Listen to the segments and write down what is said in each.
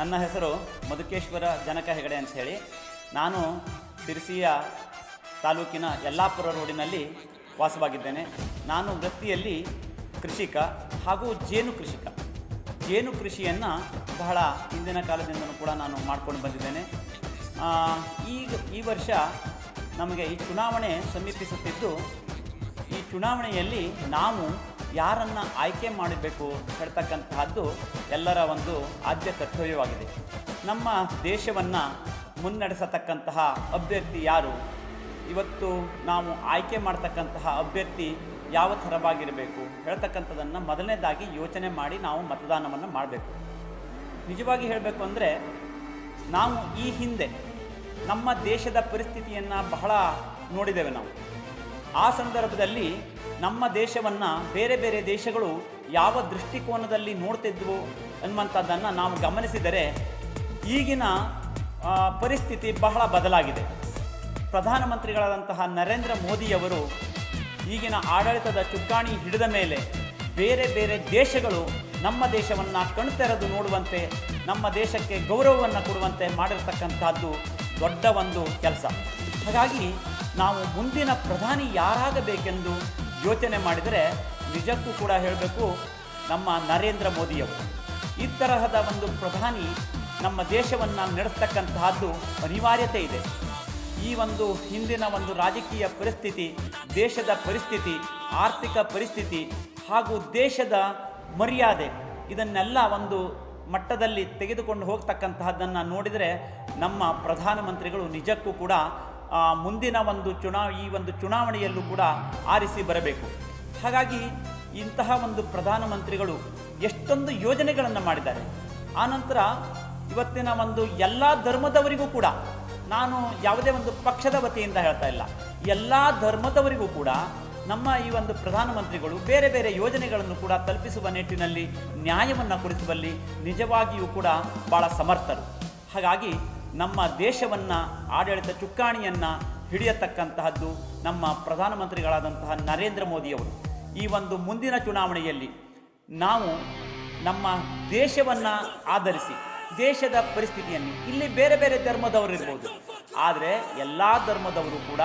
ನನ್ನ ಹೆಸರು ಮಧುಕೇಶ್ವರ ಜನಕ ಹೆಗಡೆ ಅಂತ ಹೇಳಿ. ನಾನು ಸಿರಿಸಿಯ ತಾಲೂಕಿನ ಯಲ್ಲಾಪುರ ರೋಡಿನಲ್ಲಿ ವಾಸವಾಗಿದ್ದೇನೆ. ನಾನು ವೃತ್ತಿಯಲ್ಲಿ ಕೃಷಿಕ ಹಾಗೂ ಜೇನು ಕೃಷಿಕ. ಜೇನು ಕೃಷಿಯನ್ನು ಬಹಳ ಹಿಂದಿನ ಕಾಲದಿಂದಲೂ ಕೂಡ ನಾನು ಮಾಡ್ಕೊಂಡು ಬಂದಿದ್ದೇನೆ. ಈಗ ಈ ವರ್ಷ ನಮಗೆ ಈ ಚುನಾವಣೆ ಸಮೀಪಿಸುತ್ತಿದ್ದು, ಈ ಚುನಾವಣೆಯಲ್ಲಿ ನಾವು ಯಾರನ್ನು ಆಯ್ಕೆ ಮಾಡಬೇಕು ಹೇಳ್ತಕ್ಕಂತಹದ್ದು ಎಲ್ಲರ ಒಂದು ಆದ್ಯ ಕರ್ತವ್ಯವಾಗಿದೆ. ನಮ್ಮ ದೇಶವನ್ನು ಮುನ್ನಡೆಸತಕ್ಕಂತಹ ಅಭ್ಯರ್ಥಿ ಯಾರು? ಇವತ್ತು ನಾವು ಆಯ್ಕೆ ಮಾಡ್ತಕ್ಕಂತಹ ಅಭ್ಯರ್ಥಿ ಯಾವ ಥರವಾಗಿರಬೇಕು? ಹೇಳ್ತಕ್ಕಂಥದ್ದನ್ನು ಮೊದಲನೇದಾಗಿ ಯೋಚನೆ ಮಾಡಿ ನಾವು ಮತದಾನವನ್ನು ಮಾಡಬೇಕು. ನಿಜವಾಗಿ ಹೇಳಬೇಕು ಅಂದರೆ, ನಾವು ಈ ಹಿಂದೆ ನಮ್ಮ ದೇಶದ ಪರಿಸ್ಥಿತಿಯನ್ನು ಬಹಳ ನೋಡಿದ್ದೇವೆ ನಾವು. ಆ ಸಂದರ್ಭದಲ್ಲಿ ನಮ್ಮ ದೇಶವನ್ನು ಬೇರೆ ಬೇರೆ ದೇಶಗಳು ಯಾವ ದೃಷ್ಟಿಕೋನದಲ್ಲಿ ನೋಡ್ತಿದ್ವು ಅನ್ನುವಂಥದ್ದನ್ನು ನಾವು ಗಮನಿಸಿದರೆ ಈಗಿನ ಪರಿಸ್ಥಿತಿ ಬಹಳ ಬದಲಾಗಿದೆ. ಪ್ರಧಾನಮಂತ್ರಿಗಳಾದಂತಹ ನರೇಂದ್ರ ಮೋದಿಯವರು ಈಗಿನ ಆಡಳಿತದ ಚುಕ್ಕಾಣಿ ಹಿಡಿದ ಮೇಲೆ ಬೇರೆ ಬೇರೆ ದೇಶಗಳು ನಮ್ಮ ದೇಶವನ್ನು ಕಣ್ತೆರೆದು ನೋಡುವಂತೆ, ನಮ್ಮ ದೇಶಕ್ಕೆ ಗೌರವವನ್ನು ಕೊಡುವಂತೆ ಮಾಡಿರ್ತಕ್ಕಂಥದ್ದು ದೊಡ್ಡ ಒಂದು ಕೆಲಸ. ಹಾಗಾಗಿ ನಾವು ಮುಂದಿನ ಪ್ರಧಾನಿ ಯಾರಾಗಬೇಕೆಂದು ಯೋಚನೆ ಮಾಡಿದರೆ ನಿಜಕ್ಕೂ ಕೂಡ ಹೇಳಬೇಕು, ನಮ್ಮ ನರೇಂದ್ರ ಮೋದಿಯವರು. ಈ ತರಹದ ಒಂದು ಪ್ರಧಾನಿ ನಮ್ಮ ದೇಶವನ್ನು ನಡೆಸ್ತಕ್ಕಂತಹದ್ದು ಅನಿವಾರ್ಯತೆ ಇದೆ. ಈ ಒಂದು ಹಿಂದಿನ ಒಂದು ರಾಜಕೀಯ ಪರಿಸ್ಥಿತಿ, ದೇಶದ ಪರಿಸ್ಥಿತಿ, ಆರ್ಥಿಕ ಪರಿಸ್ಥಿತಿ ಹಾಗೂ ದೇಶದ ಮರ್ಯಾದೆ ಇದನ್ನೆಲ್ಲ ಒಂದು ಮಟ್ಟದಲ್ಲಿ ತೆಗೆದುಕೊಂಡು ಹೋಗ್ತಕ್ಕಂತಹದ್ದನ್ನು ನೋಡಿದರೆ ನಮ್ಮ ಪ್ರಧಾನಮಂತ್ರಿಗಳು ನಿಜಕ್ಕೂ ಕೂಡ ಮುಂದಿನ ಒಂದು ಚುನಾವ ಈ ಒಂದು ಚುನಾವಣೆಯಲ್ಲೂ ಕೂಡ ಆರಿಸಿ ಬರಬೇಕು. ಹಾಗಾಗಿ ಇಂತಹ ಒಂದು ಪ್ರಧಾನಮಂತ್ರಿಗಳು ಎಷ್ಟೊಂದು ಯೋಜನೆಗಳನ್ನು ಮಾಡಿದ್ದಾರೆ. ಆನಂತರ ಇವತ್ತಿನ ಒಂದು ಎಲ್ಲ ಧರ್ಮದವರಿಗೂ ಕೂಡ ನಾನು ಯಾವುದೇ ಒಂದು ಪಕ್ಷದ ವತಿಯಿಂದ ಹೇಳ್ತಾ ಇಲ್ಲ. ಎಲ್ಲ ಧರ್ಮದವರಿಗೂ ಕೂಡ ನಮ್ಮ ಈ ಒಂದು ಪ್ರಧಾನಮಂತ್ರಿಗಳು ಬೇರೆ ಬೇರೆ ಯೋಜನೆಗಳನ್ನು ಕೂಡ ತಲುಪಿಸುವ ನಿಟ್ಟಿನಲ್ಲಿ ನ್ಯಾಯವನ್ನು ಕೊಡಿಸುವಲ್ಲಿ ನಿಜವಾಗಿಯೂ ಕೂಡ ಭಾಳ ಸಮರ್ಥರು. ಹಾಗಾಗಿ ನಮ್ಮ ದೇಶವನ್ನು, ಆಡಳಿತ ಚುಕ್ಕಾಣಿಯನ್ನು ಹಿಡಿಯತಕ್ಕಂತಹದ್ದು ನಮ್ಮ ಪ್ರಧಾನಮಂತ್ರಿಗಳಾದಂತಹ ನರೇಂದ್ರ ಮೋದಿಯವರು. ಈ ಒಂದು ಮುಂದಿನ ಚುನಾವಣೆಯಲ್ಲಿ ನಾವು ನಮ್ಮ ದೇಶವನ್ನು ಆಧರಿಸಿ, ದೇಶದ ಪರಿಸ್ಥಿತಿಯನ್ನು ಇಲ್ಲಿ ಬೇರೆ ಬೇರೆ ಧರ್ಮದವರು ಇರ್ಬೋದು. ಆದರೆ ಎಲ್ಲ ಧರ್ಮದವರು ಕೂಡ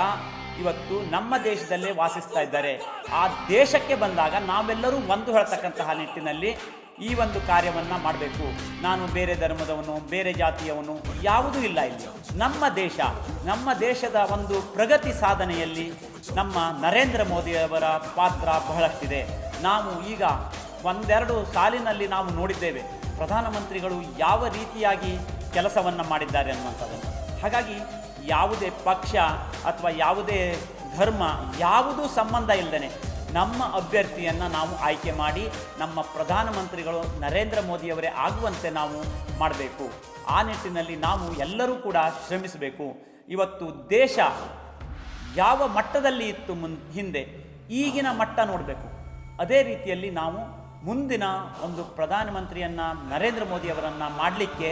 ಇವತ್ತು ನಮ್ಮ ದೇಶದಲ್ಲೇ ವಾಸಿಸ್ತಾ ಇದ್ದಾರೆ. ಆ ದೇಶಕ್ಕೆ ಬಂದಾಗ ನಾವೆಲ್ಲರೂ ಒಂದು ಹೇಳ್ತಕ್ಕಂತಹ ನಿಟ್ಟಿನಲ್ಲಿ ಈ ಒಂದು ಕಾರ್ಯವನ್ನು ಮಾಡಬೇಕು. ನಾನು ಬೇರೆ ಧರ್ಮದವನು, ಬೇರೆ ಜಾತಿಯವನು, ಯಾವುದೂ ಇಲ್ಲ ಇಲ್ಲಿ. ನಮ್ಮ ದೇಶ, ನಮ್ಮ ದೇಶದ ಒಂದು ಪ್ರಗತಿ ಸಾಧನೆಯಲ್ಲಿ ನಮ್ಮ ನರೇಂದ್ರ ಮೋದಿಯವರ ಪಾತ್ರ ಬಹಳಷ್ಟಿದೆ. ನಾವು ಈಗ ಒಂದೆರಡು ಸಾಲಿನಲ್ಲಿ ನಾವು ನೋಡಿದ್ದೇವೆ. ಪ್ರಧಾನಮಂತ್ರಿಗಳು ಯಾವ ರೀತಿಯಾಗಿ ಕೆಲಸವನ್ನು ಮಾಡಿದ್ದಾರೆ ಅನ್ನುವಂಥದ್ದನ್ನು. ಹಾಗಾಗಿ ಯಾವುದೇ ಪಕ್ಷ ಅಥವಾ ಯಾವುದೇ ಧರ್ಮ ಯಾವುದೂ ಸಂಬಂಧ ಇಲ್ಲದೇ ನಮ್ಮ ಅಭ್ಯರ್ಥಿಯನ್ನು ನಾವು ಆಯ್ಕೆ ಮಾಡಿ ನಮ್ಮ ಪ್ರಧಾನಮಂತ್ರಿಗಳು ನರೇಂದ್ರ ಮೋದಿಯವರೇ ಆಗುವಂತೆ ನಾವು ಮಾಡಬೇಕು. ಆ ನಿಟ್ಟಿನಲ್ಲಿ ನಾವು ಎಲ್ಲರೂ ಕೂಡ ಶ್ರಮಿಸಬೇಕು. ಇವತ್ತು ದೇಶ ಯಾವ ಮಟ್ಟದಲ್ಲಿ ಇತ್ತು ಮುನ್, ಹಿಂದೆ, ಈಗಿನ ಮಟ್ಟ ನೋಡಬೇಕು. ಅದೇ ರೀತಿಯಲ್ಲಿ ನಾವು ಮುಂದಿನ ಒಂದು ಪ್ರಧಾನಮಂತ್ರಿಯನ್ನು ನರೇಂದ್ರ ಮೋದಿಯವರನ್ನು ಮಾಡಲಿಕ್ಕೆ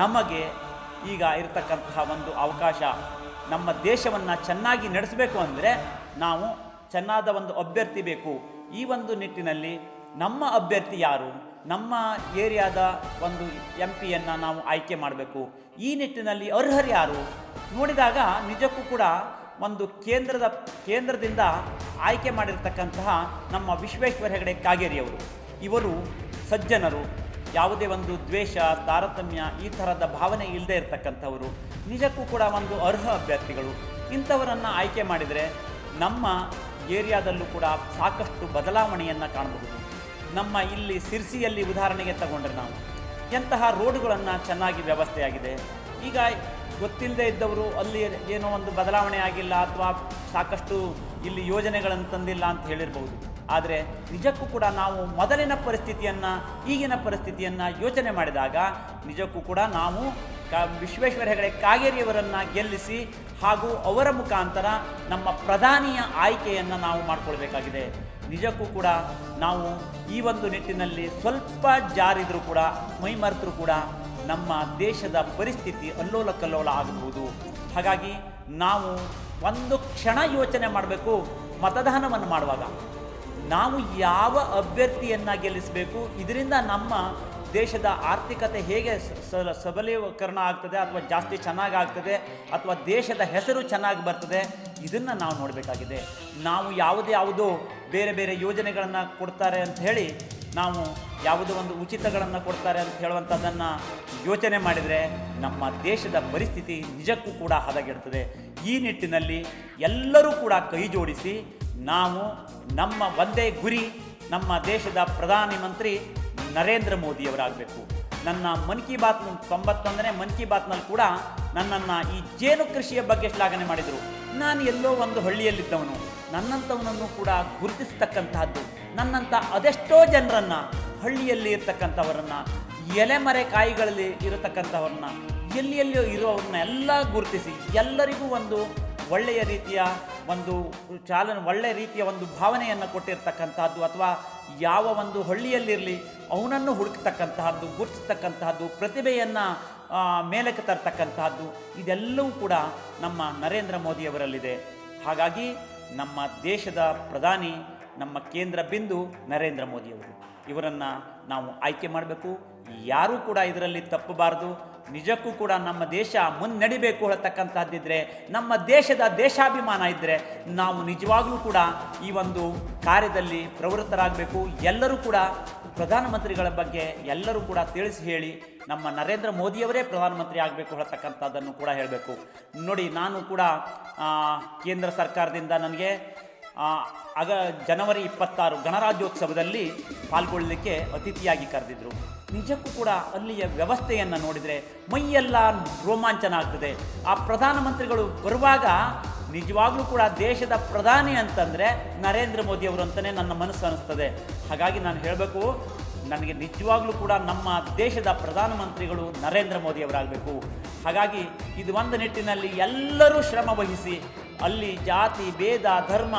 ನಮಗೆ ಈಗ ಇರತಕ್ಕಂತಹ ಒಂದು ಅವಕಾಶ ನಮ್ಮ ದೇಶವನ್ನು ಚೆನ್ನಾಗಿ ನಡೆಸಬೇಕು ಅಂದರೆ ನಾವು ಚೆನ್ನಾದ ಒಂದು ಅಭ್ಯರ್ಥಿ ಬೇಕು. ಈ ಒಂದು ನಿಟ್ಟಿನಲ್ಲಿ ನಮ್ಮ ಅಭ್ಯರ್ಥಿ ಯಾರು? ನಮ್ಮ ಏರಿಯಾದ ಒಂದು ಎಂ ಪಿಯನ್ನು ನಾವು ಆಯ್ಕೆ ಮಾಡಬೇಕು. ಈ ನಿಟ್ಟಿನಲ್ಲಿ ಅರ್ಹರು ಯಾರು? ನೋಡಿದಾಗ ನಿಜಕ್ಕೂ ಕೂಡ ಒಂದು ಕೇಂದ್ರದ, ಕೇಂದ್ರದಿಂದ ಆಯ್ಕೆ ಮಾಡಿರ್ತಕ್ಕಂತಹ ನಮ್ಮ ವಿಶ್ವೇಶ್ವರ ಹೆಗಡೆ ಕಾಗೇರಿಯವರು ಇವರು ಸಜ್ಜನರು. ಯಾವುದೇ ಒಂದು ದ್ವೇಷ, ತಾರತಮ್ಯ ಈ ಥರದ ಭಾವನೆ ಇಲ್ಲದೆ ಇರತಕ್ಕಂಥವರು. ನಿಜಕ್ಕೂ ಕೂಡ ಒಂದು ಅರ್ಹ ಅಭ್ಯರ್ಥಿಗಳು. ಇಂಥವರನ್ನು ಆಯ್ಕೆ ಮಾಡಿದರೆ ನಮ್ಮ ಏರಿಯಾದಲ್ಲೂ ಕೂಡ ಸಾಕಷ್ಟು ಬದಲಾವಣೆಯನ್ನು ಕಾಣಬಹುದು. ನಮ್ಮ ಇಲ್ಲಿ ಸಿರ್ಸಿಯಲ್ಲಿ ಉದಾಹರಣೆಗೆ ತಗೊಂಡ್ರೆ ನಾವು, ಎಂತಹ ರೋಡುಗಳನ್ನು ಚೆನ್ನಾಗಿ ವ್ಯವಸ್ಥೆಯಾಗಿದೆ. ಈಗ ಗೊತ್ತಿಲ್ಲದೆ ಇದ್ದವರು ಅಲ್ಲಿ ಏನೋ ಒಂದು ಬದಲಾವಣೆ ಆಗಿಲ್ಲ ಅಥವಾ ಸಾಕಷ್ಟು ಇಲ್ಲಿ ಯೋಜನೆಗಳನ್ನು ತಂದಿಲ್ಲ ಅಂತ ಹೇಳಿರ್ಬೋದು. ಆದರೆ ನಿಜಕ್ಕೂ ಕೂಡ ನಾವು ಮೊದಲಿನ ಪರಿಸ್ಥಿತಿಯನ್ನು, ಈಗಿನ ಪರಿಸ್ಥಿತಿಯನ್ನು ಯೋಚನೆ ಮಾಡಿದಾಗ ನಿಜಕ್ಕೂ ಕೂಡ ನಾವು ಕ ವಿಶ್ವೇಶ್ವರ ಹೆಗಡೆ ಕಾಗೇರಿಯವರನ್ನು ಗೆಲ್ಲಿಸಿ ಹಾಗೂ ಅವರ ಮುಖಾಂತರ ನಮ್ಮ ಪ್ರಧಾನಿಯ ಆಯ್ಕೆಯನ್ನು ನಾವು ಮಾಡಿಕೊಳ್ಬೇಕಾಗಿದೆ. ನಿಜಕ್ಕೂ ಕೂಡ ನಾವು ಈ ಒಂದು ನಿಟ್ಟಿನಲ್ಲಿ ಸ್ವಲ್ಪ ಜಾರಿದರೂ ಕೂಡ, ಮೈಮರೆತರೂ ಕೂಡ ನಮ್ಮ ದೇಶದ ಪರಿಸ್ಥಿತಿ ಅಲ್ಲೋಲ ಕಲ್ಲೋಲ ಆಗಬಹುದು. ಹಾಗಾಗಿ ನಾವು ಒಂದು ಕ್ಷಣ ಯೋಚನೆ ಮಾಡಬೇಕು, ಮತದಾನವನ್ನು ಮಾಡುವಾಗ. ನಾವು ಯಾವ ಅಭ್ಯರ್ಥಿಯನ್ನು ಗೆಲ್ಲಿಸಬೇಕು, ಇದರಿಂದ ನಮ್ಮ ದೇಶದ ಆರ್ಥಿಕತೆ ಹೇಗೆ ಸಬಲೀಕರಣ ಆಗ್ತದೆ ಅಥವಾ ಜಾಸ್ತಿ ಚೆನ್ನಾಗಿ ಆಗ್ತದೆ ಅಥವಾ ದೇಶದ ಹೆಸರು ಚೆನ್ನಾಗಿ ಬರ್ತದೆ, ಇದನ್ನು ನಾವು ನೋಡಬೇಕಾಗಿದೆ. ನಾವು ಯಾವುದೇ ಯಾವುದೋ ಬೇರೆ ಬೇರೆ ಯೋಜನೆಗಳನ್ನು ಕೊಡ್ತಾರೆ ಅಂತ ಹೇಳಿ, ನಾವು ಯಾವುದೋ ಒಂದು ಉಚಿತಗಳನ್ನು ಕೊಡ್ತಾರೆ ಅಂತ ಹೇಳುವಂಥದ್ದನ್ನು ಯೋಚನೆ ಮಾಡಿದರೆ ನಮ್ಮ ದೇಶದ ಪರಿಸ್ಥಿತಿ ನಿಜಕ್ಕೂ ಕೂಡ ಹದಗೆಡ್ತದೆ. ಈ ನಿಟ್ಟಿನಲ್ಲಿ ಎಲ್ಲರೂ ಕೂಡ ಕೈ ಜೋಡಿಸಿ, ನಾವು ನಮ್ಮ ಒಂದೇ ಗುರಿ, ನಮ್ಮ ದೇಶದ ಪ್ರಧಾನಿ ಮಂತ್ರಿ ನರೇಂದ್ರ ಮೋದಿಯವರಾಗಬೇಕು. ನನ್ನ ಮನ್ ಕಿ ಬಾತ್ ತೊಂಬತ್ತೊಂದನೇ ಮನ್ ಕಿ ಬಾತ್ನಲ್ಲಿ ಕೂಡ ನನ್ನನ್ನು ಈ ಜೇನು ಕೃಷಿಯ ಬಗ್ಗೆ ಶ್ಲಾಘನೆ ಮಾಡಿದರು. ನಾನು ಎಲ್ಲೋ ಒಂದು ಹಳ್ಳಿಯಲ್ಲಿದ್ದವನು. ನನ್ನಂಥವನನ್ನು ಕೂಡ ಗುರುತಿಸ್ತಕ್ಕಂತಹದ್ದು ನನ್ನಂಥ ಅದೆಷ್ಟೋ ಜನರನ್ನು, ಹಳ್ಳಿಯಲ್ಲಿ ಇರತಕ್ಕಂಥವರನ್ನು ಎಲೆಮರೆ ಕಾಯಿಗಳಲ್ಲಿ ಇರತಕ್ಕಂಥವ್ರನ್ನ ಎಲ್ಲಿ ಎಲ್ಲಿಯೋ ಇರೋವ್ರನ್ನ ಎಲ್ಲ ಗುರುತಿಸಿ ಎಲ್ಲರಿಗೂ ಒಂದು ಒಳ್ಳೆಯ ರೀತಿಯ ಒಂದು ಚಾಲನ ಒಳ್ಳೆಯ ರೀತಿಯ ಒಂದು ಭಾವನೆಯನ್ನು ಕೊಟ್ಟಿರ್ತಕ್ಕಂತಹದ್ದು ಅಥವಾ ಯಾವ ಒಂದು ಹಳ್ಳಿಯಲ್ಲಿರಲಿ ಅವನನ್ನು ಹುಡುಕ್ತಕ್ಕಂತಹದ್ದು, ಗುರುತಿಸ್ತಕ್ಕಂತಹದ್ದು, ಪ್ರತಿಭೆಯನ್ನು ಮೇಲಕ್ಕೆ ತರ್ತಕ್ಕಂತಹದ್ದು ಇದೆಲ್ಲವೂ ಕೂಡ ನಮ್ಮ ನರೇಂದ್ರ ಮೋದಿಯವರಲ್ಲಿದೆ. ಹಾಗಾಗಿ ನಮ್ಮ ದೇಶದ ಪ್ರಧಾನಿ, ನಮ್ಮ ಕೇಂದ್ರ ಬಿಂದು ನರೇಂದ್ರ ಮೋದಿಯವರು. ಇವರನ್ನು ನಾವು ಆಯ್ಕೆ ಮಾಡಬೇಕು. ಯಾರೂ ಕೂಡ ಇದರಲ್ಲಿ ತಪ್ಪಬಾರದು. ನಿಜಕ್ಕೂ ಕೂಡ ನಮ್ಮ ದೇಶ ಮುನ್ನಡಿಬೇಕು ಇದ್ದರೆ ನಮ್ಮ ದೇಶದ ದೇಶಾಭಿಮಾನ ಇದ್ದರೆ ನಾವು ನಿಜವಾಗಲೂ ಕೂಡ ಈ ಒಂದು ಕಾರ್ಯದಲ್ಲಿ ಪ್ರವೃತ್ತರಾಗಬೇಕು. ಎಲ್ಲರೂ ಕೂಡ ಪ್ರಧಾನಮಂತ್ರಿಗಳ ಬಗ್ಗೆ ಎಲ್ಲರೂ ಕೂಡ ತಿಳಿಸಿ ಹೇಳಿ ನಮ್ಮ ನರೇಂದ್ರ ಮೋದಿಯವರೇ ಪ್ರಧಾನಮಂತ್ರಿ ಆಗಬೇಕು ಹೇಳ್ತಕ್ಕಂಥದ್ದನ್ನು ಕೂಡ ಹೇಳಬೇಕು. ನೋಡಿ, ನಾನು ಕೂಡ ಕೇಂದ್ರ ಸರ್ಕಾರದಿಂದ ನನಗೆ ಆಗ ಜನವರಿ ಇಪ್ಪತ್ತಾರು ಗಣರಾಜ್ಯೋತ್ಸವದಲ್ಲಿ ಪಾಲ್ಗೊಳ್ಳಲಿಕ್ಕೆ ಅತಿಥಿಯಾಗಿ ಕರೆದಿದ್ರು. ನಿಜಕ್ಕೂ ಕೂಡ ಅಲ್ಲಿಯ ವ್ಯವಸ್ಥೆಯನ್ನು ನೋಡಿದರೆ ಮೈಯೆಲ್ಲ ರೋಮಾಂಚನ ಆಗ್ತದೆ. ಆ ಪ್ರಧಾನಮಂತ್ರಿಗಳು ಬರುವಾಗ ನಿಜವಾಗ್ಲೂ ಕೂಡ ದೇಶದ ಪ್ರಧಾನಿ ಅಂತಂದರೆ ನರೇಂದ್ರ ಮೋದಿಯವರು ಅಂತಲೇ ನನ್ನ ಮನಸ್ಸು ಅನ್ನಿಸ್ತದೆ ಹಾಗಾಗಿ ನಾನು ಹೇಳಬೇಕು, ನನಗೆ ನಿಜವಾಗ್ಲೂ ಕೂಡ ನಮ್ಮ ದೇಶದ ಪ್ರಧಾನಮಂತ್ರಿಗಳು ನರೇಂದ್ರ ಮೋದಿಯವರಾಗಬೇಕು ಹಾಗಾಗಿ ಇದು ಒಂದು ನಿಟ್ಟಿನಲ್ಲಿ ಎಲ್ಲರೂ ಶ್ರಮ ವಹಿಸಿ ಅಲ್ಲಿ ಜಾತಿ, ಭೇದ, ಧರ್ಮ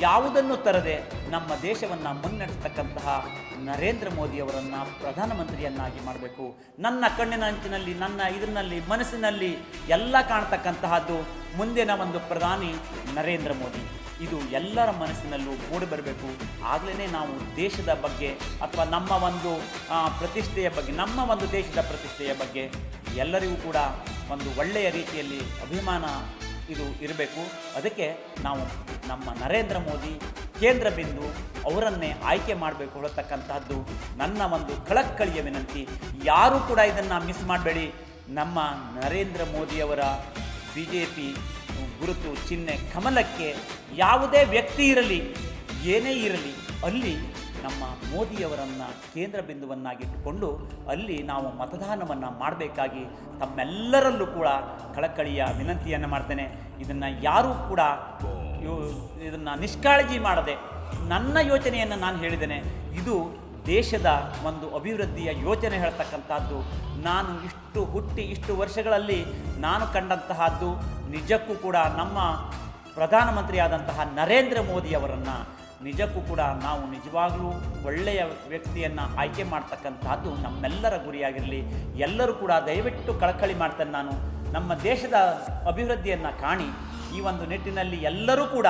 ಯಾವುದನ್ನು ತರದೆ ನಮ್ಮ ದೇಶವನ್ನು ಮುನ್ನಡೆಸ್ತಕ್ಕಂತಹ ನರೇಂದ್ರ ಮೋದಿಯವರನ್ನು ಪ್ರಧಾನಮಂತ್ರಿಯನ್ನಾಗಿ ಮಾಡಬೇಕು. ನನ್ನ ಕಣ್ಣಿನ ಅಂಚಿನಲ್ಲಿ, ನನ್ನ ಇದರಲ್ಲಿ, ಮನಸ್ಸಿನಲ್ಲಿ ಎಲ್ಲ ಕಾಣ್ತಕ್ಕಂತಹದ್ದು ಮುಂದಿನ ಒಂದು ಪ್ರಧಾನಿ ನರೇಂದ್ರ ಮೋದಿ. ಇದು ಎಲ್ಲರ ಮನಸ್ಸಿನಲ್ಲೂ ಮೂಡಿ ಬರಬೇಕು. ಆಗಲೇ ನಾವು ದೇಶದ ಬಗ್ಗೆ ಅಥವಾ ನಮ್ಮ ಒಂದು ಪ್ರತಿಷ್ಠೆಯ ಬಗ್ಗೆ, ನಮ್ಮ ಒಂದು ದೇಶದ ಪ್ರತಿಷ್ಠೆಯ ಬಗ್ಗೆ ಎಲ್ಲರಿಗೂ ಕೂಡ ಒಂದು ಒಳ್ಳೆಯ ರೀತಿಯಲ್ಲಿ ಅಭಿಮಾನ ಇದು ಇರಬೇಕು. ಅದಕ್ಕೆ ನಾವು ನಮ್ಮ ನರೇಂದ್ರ ಮೋದಿ, ಕೇಂದ್ರ ಬಿಂದು ಅವರನ್ನೇ ಆಯ್ಕೆ ಮಾಡಬೇಕು ಹೇಳತಕ್ಕಂತಹದ್ದು ನನ್ನ ಒಂದು ಕಳಕ್ಕಳಿಯ ವಿನಂತಿ. ಯಾರೂ ಕೂಡ ಇದನ್ನು ಮಿಸ್ ಮಾಡಬೇಡಿ. ನಮ್ಮ ನರೇಂದ್ರ ಮೋದಿಯವರ ಬಿ ಜೆ ಪಿ ಗುರುತು ಚಿಹ್ನೆ ಕಮಲಕ್ಕೆ ಯಾವುದೇ ವ್ಯಕ್ತಿ ಇರಲಿ, ಏನೇ ಇರಲಿ, ಅಲ್ಲಿ ನಮ್ಮ ಮೋದಿಯವರನ್ನು ಕೇಂದ್ರ ಬಿಂದುವನ್ನಾಗಿಟ್ಟುಕೊಂಡು ಅಲ್ಲಿ ನಾವು ಮತದಾನವನ್ನು ಮಾಡಬೇಕಾಗಿ ತಮ್ಮೆಲ್ಲರಲ್ಲೂ ಕೂಡ ಕಳಕಳಿಯ ವಿನಂತಿಯನ್ನು ಮಾಡ್ತೇನೆ. ಇದನ್ನು ಯಾರೂ ಕೂಡ ಇದನ್ನು ನಿಷ್ಕಾಳಜಿ ಮಾಡದೆ ನನ್ನ ಯೋಚನೆಯನ್ನು ನಾನು ಹೇಳಿದ್ದೇನೆ. ಇದು ದೇಶದ ಒಂದು ಅಭಿವೃದ್ಧಿಯ ಯೋಚನೆ ಹೇಳ್ತಕ್ಕಂಥದ್ದು. ನಾನು ಇಷ್ಟು ಹುಟ್ಟಿ ಇಷ್ಟು ವರ್ಷಗಳಲ್ಲಿ ನಾನು ಕಂಡಂತಹದ್ದು, ನಿಜಕ್ಕೂ ಕೂಡ ನಮ್ಮ ಪ್ರಧಾನಮಂತ್ರಿಯಾದಂತಹ ನರೇಂದ್ರ ಮೋದಿಯವರನ್ನು ನಿಜಕ್ಕೂ ಕೂಡ ನಾವು ನಿಜವಾಗಲೂ ಒಳ್ಳೆಯ ವ್ಯಕ್ತಿಯನ್ನು ಆಯ್ಕೆ ಮಾಡ್ತಕ್ಕಂಥದ್ದು ನಮ್ಮೆಲ್ಲರ ಗುರಿಯಾಗಿರಲಿ. ಎಲ್ಲರೂ ಕೂಡ ದಯವಿಟ್ಟು ಕಳಕಳಿ ಮಾಡ್ತೇನೆ ನಾನು. ನಮ್ಮ ದೇಶದ ಅಭಿವೃದ್ಧಿಯನ್ನು ಕಾಣಿ. ಈ ಒಂದು ನಿಟ್ಟಿನಲ್ಲಿ ಎಲ್ಲರೂ ಕೂಡ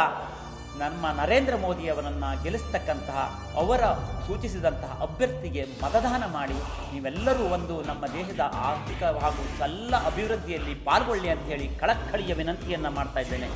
ನಮ್ಮ ನರೇಂದ್ರ ಮೋದಿಯವರನ್ನು ಗೆಲ್ಲಿಸ್ತಕ್ಕಂತಹ, ಅವರ ಸೂಚಿಸಿದಂತಹ ಅಭ್ಯರ್ಥಿಗೆ ಮತದಾನ ಮಾಡಿ. ನೀವೆಲ್ಲರೂ ಒಂದು ನಮ್ಮ ದೇಶದ ಆರ್ಥಿಕ ಹಾಗೂ ಎಲ್ಲ ಅಭಿವೃದ್ಧಿಯಲ್ಲಿ ಪಾಲ್ಗೊಳ್ಳಿ ಅಂತ ಹೇಳಿ ಕಳಕಳಿಯ ವಿನಂತಿಯನ್ನು ಮಾಡ್ತಾ ಇದ್ದೇನೆ.